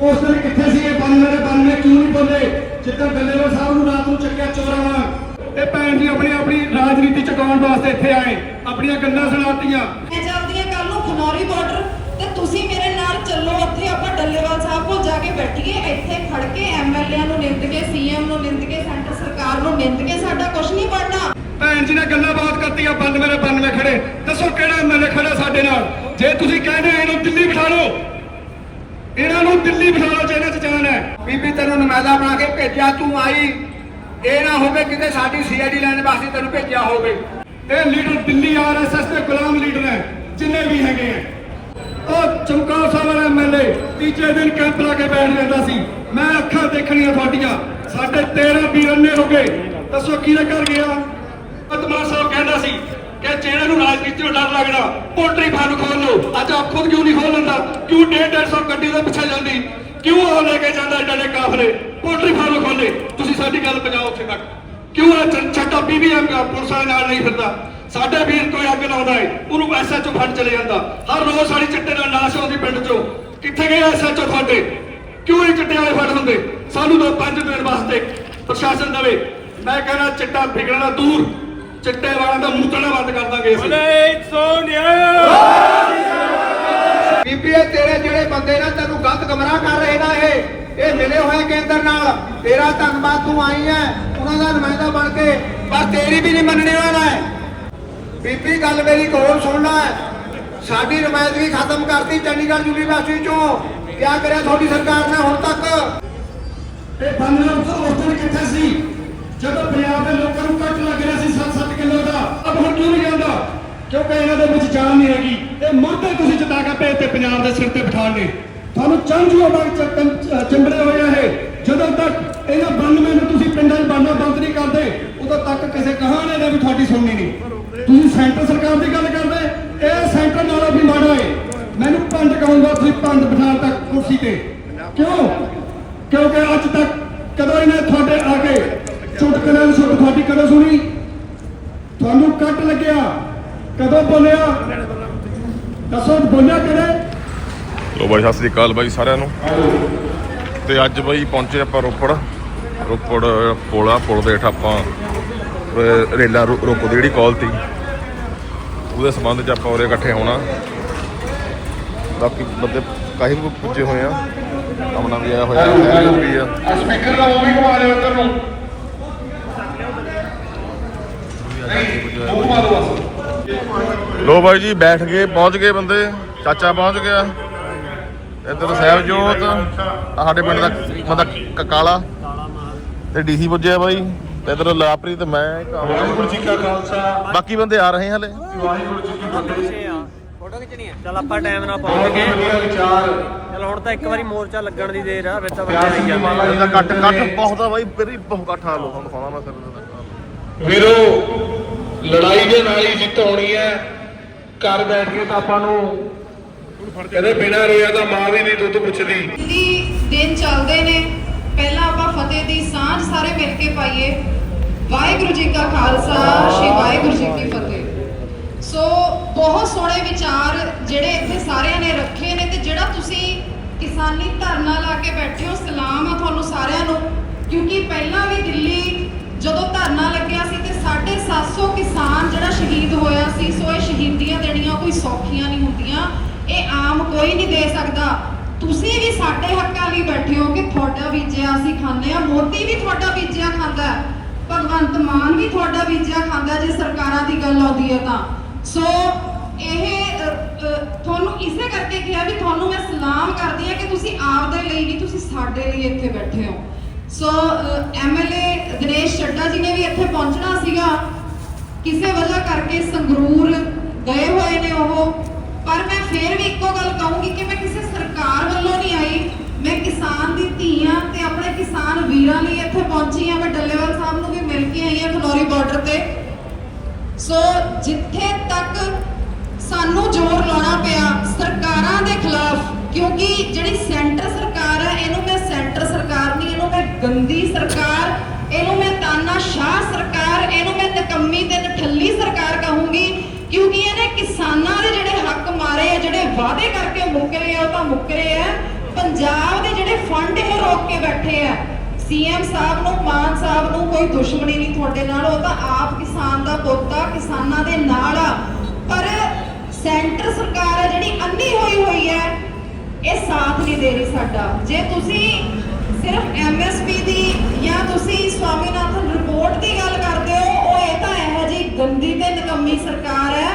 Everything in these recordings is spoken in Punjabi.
ਉਸ ਦਿਨ ਕਿੱਥੇ ਸੀਗੇ ਬੰਦੇ ਦੇ ਬੰਦੇ ਕਿਉਂ ਨਹੀਂ ਬੋਲੇ ਜਿੱਦਾਂ ਡੱਲੇਵਾਲ ਸਾਹਿਬ ਨੂੰ ਰਾਤ ਨੂੰ ਚੱਕਿਆ ਚੋਰਾਂ ਵਾਂਗ ਇਹ ਭੈਣ ਜੀ ਆਪਣੀ ਆਪਣੀ ਰਾਜਨੀਤੀ ਚਕਾਉਣ ਵਾਸਤੇ ਇੱਥੇ ਆਏ। ਆਪਣੀਆਂ ਗੱਲਾਂ ਸੁਣਾਤੀਆਂ। ਮੈਂ ਚੱਲਦੀ ਹਾਂ ਕੱਲ ਨੂੰ ਖਨੌਰੀ ਬਾਰਡਰ ਤੇ ਤੁਸੀਂ ਮੇਰੇ ਨਾਲ ਚੱਲੋ। ਉੱਥੇ ਆਪਾਂ ਡੱਲੇਵਾਲ ਸਾਹਿਬ ਕੋਲ ਜਾ ਕੇ ਬੈਠੀਏ। ਇੱਥੇ ਖੜ ਕੇ ਐਮਐਲਏਆਂ ਨੂੰ ਨਿੰਦ ਕੇ ਸੀਐਮ ਨੂੰ ਨਿੰਦ ਕੇ ਸੈਂਟਰ ਸਰਕਾਰ ਨੂੰ ਨਿੰਦ ਕੇ ਸਾਡਾ ਕੁਝ ਨਹੀਂ ਬਣਨਾ ਭੈਣ ਜੀ ਨੇ ਗੱਲਾਂ ਬਾਤ ਕਰਤੀਆਂ। ਬੰਦ ਮੇਰੇ ਮੈਂ ਖੜੇ। ਦੱਸੋ ਕਿਹੜਾ ਐਮਐਲਏ ਖੜਾ ਸਾਡੇ ਨਾਲ? ਜੇ ਤੁਸੀਂ ਕਹਿੰਦੇ ਇਹਨੂੰ ਦਿੱਲੀ ਬਿਠਾ ਲਓ ਇਹਨਾਂ ਨੂੰ ਦਿੱਲੀ ਬਿਠਾ ਲਓ ਜਿਹਨਾਂ ਚ ਜਾਨ ਹੈ। ਬੀਬੀ ਤੈਨੂੰ ਨੁਮਾਇੰਦਾ ਬਣਾ ਕੇ ਭੇਜਿਆ ਤੂੰ ਆਈ। ਇਹ ਨਾ ਹੋਵੇ ਕਿਤੇ ਸਾਡੀ ਸੀਆਈਡੀ ਲੈਣ ਵਾਸਤੇ ਤੈਨੂੰ ਭੇਜਿਆ ਹੋਵੇ। ਇਹ ਲੀਡਰ ਦਿੱਲੀ ਆਰਐਸਐਸ ਦੇ ਗੁਲਾਮ ਲੀਡਰ ਹੈ ਜਿੰਨੇ ਵੀ ਹੈਗੇ ਹੈ। ਉਹ ਚਮਕੌਰ ਸਾਹਿਬ ਵਾਲਾ ਐਮਐਲਏ ਤੀਜੇ ਦਿਨ ਕੈਂਪ ਲਾ ਕੇ ਬੈਠ ਜਾਂਦਾ ਸੀ। ਮੈਂ ਅੱਖਾਂ ਦੇਖਣੀਆਂ ਤੁਹਾਡੀਆਂ। ਸਾਡੇ 13 ਵੀਰ ਅੰਨੇ ਹੋ ਗਏ। ਦੱਸੋ ਕਿਹਦੇ ਘਰ ਗਿਆ? ਅਤਮਾਨ ਸਾਹਿਬ ਕਹਿੰਦਾ ਸੀ ਕਿ ਜਿਹੜੇ ਨੂੰ ਰਾਜਨੀਤੀ ਤੋਂ ਡਰ ਲੱਗਦਾ, ਪੋਲਟਰੀ ਫਾਰਮ ਖੋਲ ਲਓ। ਅੱਜ ਆਪ ਖੁਦ ਕਿਉਂ ਨਹੀਂ ਖੋਲ ਲੈਂਦਾ? ਕਿਉਂ 150 ਗੱਡੀ ਦੇ ਪਿੱਛੇ ਜਾਂਦੀ? ਕਿਉਂ ਉਹ ਲੈ ਕੇ ਜਾਂਦਾ ਏਡੇ ਕਾਫਲੇ? ਪੋਲਟਰੀ ਫਾਰਮ ਖੋਲੇ ਤੁਸੀਂ ਸਾਡੀ ਗੱਲ ਪਹੁੰਚਾਓ ਉੱਥੇ ਤੱਕ। ਕਿਉਂ ਇਹ ਛੱਟਾ ਬੀਬੀਐਮ ਪੁਲਿਸ ਨਾਲ ਨਹੀਂ ਫਿਰਦਾ? ਸਾਡੇ ਵੀਰ ਕੋਈ ਅੱਗ ਲਾਉਂਦਾ ਏ। ਉਹਨੂੰ ਐਸਐਚਓ ਫੜ ਚਲੇ ਜਾਂਦਾ। ਹਰ ਰੋਜ਼ ਸਾਡੀ ਚਿੱਟੇ ਨਾਲ ਨਾਸ਼ ਆਉਂਦੀ ਪਿੰਡ ਚੋਂ। ਕਿੱਥੇ ਗਏ ਐਸਐਚਓ ਤੁਹਾਡੇ? ਕਿਉਂ ਇਹ ਚਿੱਟੇ ਵਾਲੇ ਫੜ ਹੁੰਦੇ? ਸਾਨੂੰ ਦੋ ਪੰਜ ਦਿਨ ਵਾਸਤੇ ਪ੍ਰਸ਼ਾਸਨ ਦਵੇ। ਮੈਂ ਕਹਿੰਦਾ ਚਿੱਟਾ ਵਿਗੜਨਾ ਦੂਰ। ਚਿੱਟੇ ਵਾਲਿਆਂ ਦਾ ਮੂਤਣਾ ਬੰਦ ਕਰ ਦਾਂਗੇ ਅਸੀਂ? ਬੀਬੀ ਇਹ ਤੇਰੇ ਜਿਹੜੇ ਬੰਦੇ ਨਾ ਤੈਨੂੰ ਗਲਤ ਗਮਰਾਹ ਕਰ ਰਹੇ ਨਾ ਇਹ ਇਹ ਮਿਲੇ ਹੋਏ ਕੇਂਦਰ ਨਾਲ। ਤੇਰਾ ਧੰਨਵਾਦ ਤੂੰ ਆਈ ਹੈ ਉਹਨਾਂ ਦਾ ਨੁਮਾਇੰਦਾ ਬਣ ਕੇ ਪਰ ਤੇਰੀ ਵੀ ਨਹੀਂ ਮੰਨਣੇ ਵਾਲਾ ਹੈ ਬੀਬੀ ਗੱਲ ਮੇਰੀ ਹੋਰ ਸੁਣਨਾ ਹੈ ਸਾਡੀ ਨੁਮਾਇੰਦਗੀ ਖਤਮ ਕਰਤੀ ਚੰਡੀਗੜ੍ਹ ਯੂਨੀਵਰਸਿਟੀ ਚੋਂ। ਕਿਆ ਕਰਿਆ ਤੁਹਾਡੀ ਸਰਕਾਰ ਨੇ ਹੁਣ ਤੱਕ? ਇਹ ਬੰਦੇ ਉਸ ਦਿਨ ਕਿੱਥੇ ਸੀ? ਜਦੋਂ ਪੰਜਾਬ ਦੇ ਲੋਕਾਂ ਨੂੰ ਕੱਟ ਲੱਗ ਰਿਹਾ ਸੀ 7-7 ਕਿਲੋ ਦਾ? ਅਬ ਹੁਣ ਕਿਉਂ ਨਹੀਂ ਜਾਂਦਾ? ਕਿਉਂਕਿ ਇਹਨਾਂ ਦੇ ਵਿੱਚ ਜਾਨ ਨਹੀਂ ਹੈਗੀ। ਇਹ ਮੁਰਦੇ ਤੁਸੀਂ ਜਿਤਾ ਕੇ ਭੇਜ ਤੇ ਪੰਜਾਬ ਦੇ ਸਿਰ ਤੇ ਬਿਠਾਉਣ ਨੇ ਤੁਹਾਨੂੰ ਚੰਝੂ ਵਾਂਗ ਚਿੰਬੜੇ ਹੋਏ ਆ ਜਦੋਂ ਤੱਕ ਇਹਨਾਂ 92 ਨੂੰ ਤੁਸੀਂ ਪਿੰਡਾਂ 'ਚ ਬਣਨਾ ਬੰਦ ਨਹੀਂ ਕਰਦੇ, ਉਦੋਂ ਤੱਕ ਕਿਸੇ ਕਹਾਣੀ ਨੇ ਵੀ ਤੁਹਾਡੀ ਸੁਣਨੀ ਨਹੀਂ। ਤੁਸੀਂ ਸੈਂਟਰ ਸਰਕਾਰ ਦੀ ਗੱਲ ਕਰਦੇ, ਇਹ ਸੈਂਟਰ ਨਾਲੋਂ ਵੀ ਮਾੜਾ ਹੈ ਮੈਨੂੰ ਪੰਡ ਕਹੂੰਗਾ ਤੁਸੀਂ ਪੰਡ ਬਿਠਾਉਣ ਤੱਕ ਕੁਰਸੀ ਤੇ। ਕਿਉਂ? ਕਿਉਂਕਿ ਅੱਜ ਤੱਕ ਕਦੋਂ ਇਹਨੇ ਤੁਹਾਡੇ ਆ ਕੇ ਚੁਟਕਲੇ ਦੀ ਸੁੱਟ ਤੁਹਾਡੀ ਕਦੋਂ ਸੁਣੀ? ਤੁਹਾਨੂੰ ਕੱਟ ਲੱਗਿਆ। ਕਦੋਂ ਬੋਲਿਆ? ਦੱਸੋ ਬੋਲਿਆ ਕਿਹੜੇ? ਲੋ ਬਾਈ ਸਤਿ ਸ੍ਰੀ ਅਕਾਲ ਬਾਈ ਸਾਰਿਆਂ ਨੂੰ। ਤੇ ਅੱਜ ਬਾਈ ਪਹੁੰਚੇ ਆਪਾਂ ਰੋਪੜ। ਰੋਪੜ ਪੁਲ ਪੁਲ ਦੇ ਹੇਠ ਆਪਾਂ ਰੇਲਾਂ ਰੋ- ਰੋਕੋ ਦੀ ਜਿਹੜੀ ਕਾਲ ਤੀ। ਉਹਦੇ ਸੰਬੰਧ 'ਚ ਆਪਾਂ ਉਰੇ ਇਕੱਠੇ ਹੋਣਾ। ਬਾਕੀ ਬੰਦੇ ਕਾਫੀ ਪੁੱਜੇ ਹੋਏ ਆ। ਆਪਣਾ ਵੀ ਆਇਆ ਹੋਇਆ ਹੈ ਵੀ ਆ। ਸਪੀਕਰ ਦਾ ਉਹ ਵੀ ਘੁਮਾ ਲਿਓ ਉੱਧਰ ਨੂੰ। ਲਓ ਬਸ। ਲੋ ਬਾਈ ਜੀ ਬੈਠ ਗਏ ਪਹੁੰਚ ਗਏ ਬੰਦੇ। ਚਾਚਾ ਪਹੁੰਚ ਗਿਆ। ਇੱਧਰ ਸਾਹਿਬਜੋਤ ਸਾਡੇ ਪਿੰਡ ਦਾ ਬੰਦਾ ਕ- ਕਾਲਾ। ਤੇ ਡੀਸੀ ਪੁੱਜਿਆ ਬਾਈ। ਤੇ ਇੱਧਰ ਲਾਪਰੀ ਤੇ ਮੈਂ ਇੱਕ ਹੋਰ। ਵਾਹਿਗੁਰੂ ਜੀ ਕਾ ਖਾਲਸਾ। ਬਾਕੀ ਬੰਦੇ ਆ ਰਹੇ ਹਲੇ। ਵਾਹਿਗੁਰੂ ਜੀ ਕੀ ਫਤਿਹ। ਫੋਟੋ ਖਿੱਚਣੀ ਹੈ ਚਲ ਆਪਾਂ ਟਾਈਮ ਨਾਲ ਪਹੁੰਚ ਗਏ। ਵਧੀਆ ਵਿਚਾਰ। ਚਲ ਹੁਣ ਤਾਂ ਇੱਕ ਵਾਰੀ ਮੋਰਚਾ ਲੱਗਣ ਦੀ ਦੇਰ ਆ ਵਿੱਚ ਤਾਂ ਬੰਦੇ ਆਈ ਜਾਂਦੇ ਇਹਦਾ ਕੱਟ ਕੱਟ ਬਹੁਤ ਆ ਬਾਈ ਮੇਰੀ ਬਹੁਤ ਕੱਟ ਆ ਲੋ ਹੁਣ ਖਾਣਾ ਮੈਂ ਸਿਰ ਵੀਰੋ ਲੜਾਈ ਦੇ ਨਾਲ ਹੀ ਜਿੱਤ ਹੋਣੀ ਹੈ। ਘਰ ਬੈਠ ਕੇ ਤਾਂ ਆਪਾਂ ਨੂੰ ਕਦੇ ਬਿਨਾਂ ਰੋਇਆ ਤਾਂ ਮਾਂ ਵੀ ਨਹੀਂ ਦੁੱਧ ਪੁੱਛਦੀ। ਦੀ ਦਿਨ ਚੱਲਦੇ ਨੇ। ਪਹਿਲਾਂ ਆਪਾਂ ਫਤਿਹ ਦੀ ਸਾਂਝ ਸਾਰੇ ਮਿਲ ਕੇ ਪਾਈਏ। ਵਾਹਿਗੁਰੂ ਜੀ ਕਾ ਖਾਲਸਾ, ਸ਼੍ਰੀ ਵਾਹਿਗੁਰੂ ਜੀ ਕੀ ਫਤਿਹ। ਸੋ ਬਹੁਤ ਸੋਹਣੇ ਵਿਚਾਰ ਜਿਹੜੇ ਇੱਥੇ ਸਾਰਿਆਂ ਨੇ ਰੱਖੇ ਨੇ ਤੇ ਜਿਹੜਾ ਤੁਸੀਂ ਕਿਸਾਨੀ ਧਰਨਾ ਲਾ ਕੇ ਬੈਠੇ ਹੋ, ਸਲਾਮ ਆ ਤੁਹਾਨੂੰ ਸਾਰਿਆਂ ਨੂੰ। ਕਿਉਂਕਿ ਪਹਿਲਾਂ ਵੀ ਦਿੱਲੀ ਜਦੋਂ ਧਰਨਾ ਲੱਗਿਆ ਸੀ ਤੇ 750 ਕਿਸਾਨ ਜਿਹੜਾ ਸ਼ਹੀਦ ਹੋਇਆ ਸੀ, ਸੋ ਇਹ ਸ਼ਹੀਦੀਆਂ ਦੇਣੀਆਂ ਕੋਈ ਸੌਖੀਆਂ ਨਹੀਂ ਹੁੰਦੀਆਂ। ਇਹ ਆਮ ਕੋਈ ਨਹੀਂ ਦੇ ਸਕਦਾ। ਤੁਸੀਂ ਵੀ ਸਾਡੇ ਹੱਕਾਂ ਲਈ ਬੈਠੇ ਹੋ ਕਿ ਤੁਹਾਡਾ ਬੀਜਿਆ ਅਸੀਂ ਖਾਂਦੇ ਆ ਮੋਦੀ ਵੀ ਤੁਹਾਡਾ ਬੀਜਿਆ ਖਾਂਦਾ ਭਗਵੰਤ ਮਾਨ ਵੀ ਤੁਹਾਡਾ ਬੀਜਿਆ ਖਾਂਦਾ ਜੇ ਸਰਕਾਰਾਂ ਦੀ ਗੱਲ ਆਉਂਦੀ ਹੈ ਤਾਂ। ਸੋ ਇਹ ਤੁਹਾਨੂੰ ਇਸੇ ਕਰਕੇ ਕਿਹਾ ਵੀ ਤੁਹਾਨੂੰ ਮੈਂ ਸਲਾਮ ਕਰਦੀ ਹਾਂ ਕਿ ਤੁਸੀਂ ਆਪ ਦੇ ਲਈ ਨਹੀਂ, ਤੁਸੀਂ ਸਾਡੇ ਲਈ ਇੱਥੇ ਬੈਠੇ ਹੋ। ਸੋ ਐਮਐਲਏ ਦਿਨੇਸ਼ ਚੱਡਾ ਜੀ ਨੇ ਵੀ ਇੱਥੇ ਪਹੁੰਚਣਾ ਸੀਗਾ। ਕਿਸੇ ਵਜ੍ਹਾ ਕਰਕੇ ਸੰਗਰੂਰ ਗਏ ਹੋਏ ਨੇ ਉਹ। ਪਰ ਮੈਂ ਫੇਰ ਵੀ ਇੱਕੋ ਗੱਲ ਕਹੂੰਗੀ ਕਿ ਮੈਂ ਕਿਸੇ ਸਰਕਾਰ ਵੱਲੋਂ ਨਹੀਂ ਆਈ। ਮੈਂ ਕਿਸਾਨ ਦੀ ਧੀ ਹਾਂ ਤੇ ਆਪਣੇ ਕਿਸਾਨ ਵੀਰਾਂ ਲਈ ਇੱਥੇ ਪਹੁੰਚੀ ਹਾਂ। ਮੈਂ ਡੱਲੇਵਾਲ ਸਾਹਿਬ ਨੂੰ ਵੀ ਮਿਲ ਕੇ ਆਈ ਹਾਂ ਖਨੌਰੀ ਬਾਰਡਰ ਤੇ। ਸੋ ਜਿੱਥੇ ਤੱਕ ਸਾਨੂੰ ਜ਼ੋਰ ਲਾਉਣਾ ਪਿਆ, ਸਰਕਾਰਾਂ ਦੇ ਖਿਲਾਫ ਕਿਉਂਕਿ ਜਿਹੜੀ ਸੈਂਟਰ ਸਰਕਾਰ ਹੈ ਇਹਨੂੰ ਮੈਂ ਸੈਂਟਰ ਸਰਕਾਰ ਨਹੀਂ, ਇਹਨੂੰ ਮੈਂ ਗੰਦੀ ਸਰਕਾਰ, ਇਹਨੂੰ ਮੈਂ ਤਾਨਾਸ਼ਾਹ ਸਰਕਾਰ, ਇਹਨੂੰ ਮੈਂ ਨਕੰਮੀ ਤੇ ਨਠੱਲੀ ਸਰਕਾਰ ਕਹੂੰਗੀ, ਕਿਉਂਕਿ ਇਹਨੇ ਕਿਸਾਨਾਂ ਦੇ ਜਿਹੜੇ ਹੱਕ ਮਾਰੇ ਆ, ਜਿਹੜੇ ਵਾਅਦੇ ਕਰਕੇ ਮੁੱਕਰੇ ਆ, ਉਹ ਤਾਂ ਮੁੱਕਰੇ ਆ। ਪੰਜਾਬ ਦੇ ਜਿਹੜੇ ਫੰਡ ਇਹ ਰੋਕ ਕੇ ਬੈਠੇ ਆ, ਸੀਐਮ ਸਾਹਿਬ ਨੂੰ, ਮਾਨ ਸਾਹਿਬ ਨੂੰ ਕੋਈ ਦੁਸ਼ਮਣੀ ਨਹੀਂ ਤੁਹਾਡੇ ਨਾਲ, ਉਹ ਤਾਂ ਆਪ ਕਿਸਾਨ ਦਾ ਪੋਤਾ, ਕਿਸਾਨਾਂ ਦੇ ਨਾਲ ਆ। ਪਰ ਸੈਂਟਰ ਸਰਕਾਰ ਹੈ ਜਿਹੜੀ ਅੰਨੀ ਹੋਈ ਹੋਈ ਹੈ ਇਹ ਸਾਥ ਨਹੀਂ ਦੇ ਰਹੀ ਸਾਡਾ। ਜੇ ਤੁਸੀਂ ਸਿਰਫ ਐਮਐਸਪੀ ਦੀ ਜਾਂ ਤੁਸੀਂ ਸਵਾਮੀਨਾਥਨ ਰਿਪੋਰਟ ਦੀ ਗੱਲ ਕਰਦੇ ਹੋ, ਉਹ ਇਹ ਤਾਂ ਇਹੋ ਜੀ ਗੰਦੀ ਤੇ ਨਕੰਮੀ ਸਰਕਾਰ ਹੈ।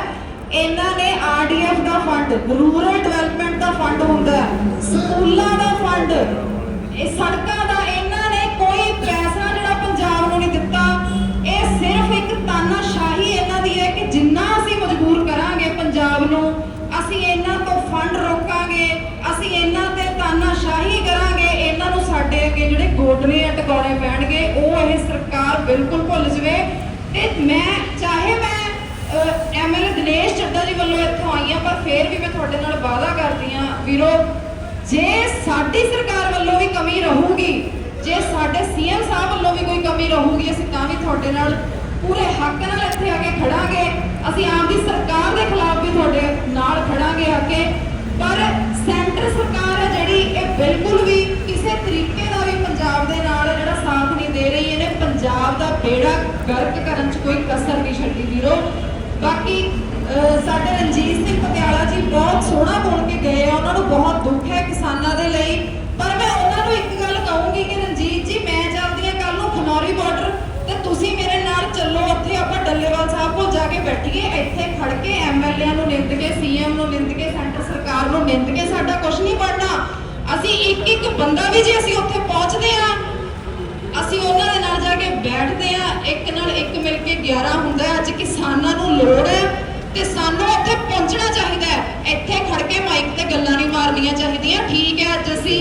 ਇਹਨਾਂ ਨੇ ਆਰਡੀਐਫ ਦਾ ਫੰਡ ਰੂਰਲ ਡਿਵੈਲਪਮੈਂਟ ਦਾ ਫੰਡ ਹੁੰਦਾ ਸਕੂਲਾਂ ਦਾ ਫੰਡ ਇਹ ਸੜਕਾਂ ਦਾ, ਇਹਨਾਂ ਨੇ ਕੋਈ ਪੈਸਾ ਜਿਹੜਾ ਪੰਜਾਬ ਨੂੰ ਨਹੀਂ ਦਿੱਤਾ। ਇਹ ਸਿਰਫ ਇੱਕ ਤਾਨਾਸ਼ਾਹੀ ਇਹਨਾਂ ਦੀ ਹੈ ਕਿ ਜਿੰਨਾ ਅਸੀਂ ਮਜਬੂਰ ਕਰਾਂਗੇ ਪੰਜਾਬ ਨੂੰ, ਅਸੀਂ ਇਹਨਾਂ ਤੋਂ ਫੰਡ ਰੋਕਾਂਗੇ ਅਸੀਂ ਇਹਨਾਂ ਤੇ ਤਾਨਾਸ਼ਾਹੀ ਕਰਾਂਗੇ, ਇਹਨਾਂ ਨੂੰ ਸਾਡੇ ਅੱਗੇ ਜਿਹੜੇ ਗੋਡਨੇ ਟਿਕਾਉਣੇ ਪੈਣਗੇ, ਉਹ ਇਹ ਸਰਕਾਰ ਬਿਲਕੁਲ ਭੁੱਲ ਜਵੇ। ਤੇ ਮੈਂ, ਚਾਹੇ ਮੈਂ ਐਮਐਲਏ ਦਿਨੇਸ਼ ਚੱਡਾ ਜੀ ਵੱਲੋਂ ਇੱਥੋਂ ਆਈ ਹਾਂ, ਪਰ ਫੇਰ ਵੀ ਮੈਂ ਤੁਹਾਡੇ ਨਾਲ ਵਾਅਦਾ ਕਰਦੀ ਹਾਂ, ਵੀਰੋ, ਜੇ ਸਾਡੀ ਸਰਕਾਰ ਵੱਲੋਂ ਵੀ ਕਮੀ ਰਹੂਗੀ, ਜੇ ਸਾਡੇ ਸੀਐਮ ਸਾਹਿਬ ਵੱਲੋਂ ਵੀ ਕੋਈ ਕਮੀ ਰਹੂਗੀ, ਅਸੀਂ ਤਾਂ ਵੀ ਤੁਹਾਡੇ ਨਾਲ ਪੂਰੇ ਹੱਕ ਨਾਲ ਇੱਥੇ ਆ ਕੇ ਖੜਾਂਗੇ। ਅਸੀਂ ਆਪ ਦੀ ਸਰਕਾਰ ਦੇ ਖਿਲਾਫ ਵੀ ਤੁਹਾਡੇ ਨਾਲ ਖੜਾਂਗੇ ਆ ਕੇ। ਪਰ ਸੈਂਟਰ ਸਰਕਾਰ ਹੈ ਜਿਹੜੀ ਇਹ ਬਿਲਕੁਲ ਵੀ ਕਿਸੇ ਤਰੀਕੇ ਦਾ ਵੀ ਪੰਜਾਬ ਦੇ ਨਾਲ ਜਿਹੜਾ ਸਾਥ ਨਹੀਂ ਦੇ ਰਹੀ, ਇਹਨੇ ਪੰਜਾਬ ਦਾ ਬੇੜਾ ਗਰਕ ਕਰਨ 'ਚ ਕੋਈ ਕਸਰ ਨਹੀਂ ਛੱਡੀ ਵੀਰੋ। ਬਾਕੀ ਸਾਡੇ ਰਣਜੀਤ ਸਿੰਘ ਪਟਿਆਲਾ ਜੀ ਬਹੁਤ ਸੋਹਣਾ ਬੋਲ ਕੇ ਗਏ ਆ, ਉਹਨਾਂ ਨੂੰ ਬਹੁਤ ਦੁੱਖ ਹੈ ਕਿਸਾਨਾਂ ਦੇ ਲਈ। ਪਰ ਮੈਂ ਉਹਨਾਂ ਨੂੰ ਇੱਕ ਗੱਲ ਕਹੂੰਗੀ ਕਿ ਰਣਜੀਤ ਜੀ, ਮੈਂ ਚੱਲਦੀ ਹਾਂ ਕੱਲ ਨੂੰ ਖਨੌਰੀ ਬਾਰਡਰ ਤੁਸੀਂ ਮੇਰੇ ਨਾਲ ਚੱਲੋ, ਉੱਥੇ ਆਪਾਂ ਡੱਲੇਵਾਲ ਸਾਹਿਬ ਕੋਲ ਜਾ ਕੇ ਬੈਠੀਏ। ਇੱਥੇ ਖੜ ਕੇ ਐਮਐਲਏ ਨੂੰ ਨਿੰਦ ਕੇ ਸੀਐਮ ਨੂੰ ਨਿੰਦ ਕੇ, ਸੈਂਟਰ ਸਰਕਾਰ ਨੂੰ ਨਿੰਦ ਕੇ ਸਾਡਾ ਕੁਝ ਨਹੀਂ ਬਣਨਾ। ਅਸੀਂ ਇੱਕ ਇੱਕ ਬੰਦਾ ਵੀ ਜੇ ਅਸੀਂ ਉੱਥੇ ਪਹੁੰਚਦੇ ਆ ਅਸੀਂ ਉਹਨਾਂ ਦੇ ਨਾਲ ਜਾ ਕੇ ਬੈਠਦੇ ਆ ਇੱਕ ਨਾਲ ਇੱਕ ਮਿਲ ਕੇ 11 ਹੁੰਦਾ ਅੱਜ ਕਿਸਾਨਾਂ ਨੂੰ ਲੋੜ ਹੈ ਤੇ ਸਾਨੂੰ ਉੱਥੇ ਪਹੁੰਚਣਾ ਚਾਹੀਦਾ ਹੈ ਇੱਥੇ ਖੜ ਕੇ ਮਾਈਕ ਤੇ ਗੱਲਾਂ ਨਹੀਂ ਮਾਰਨੀਆਂ ਚਾਹੀਦੀਆਂ ਠੀਕ ਹੈ ਅੱਜ ਅਸੀਂ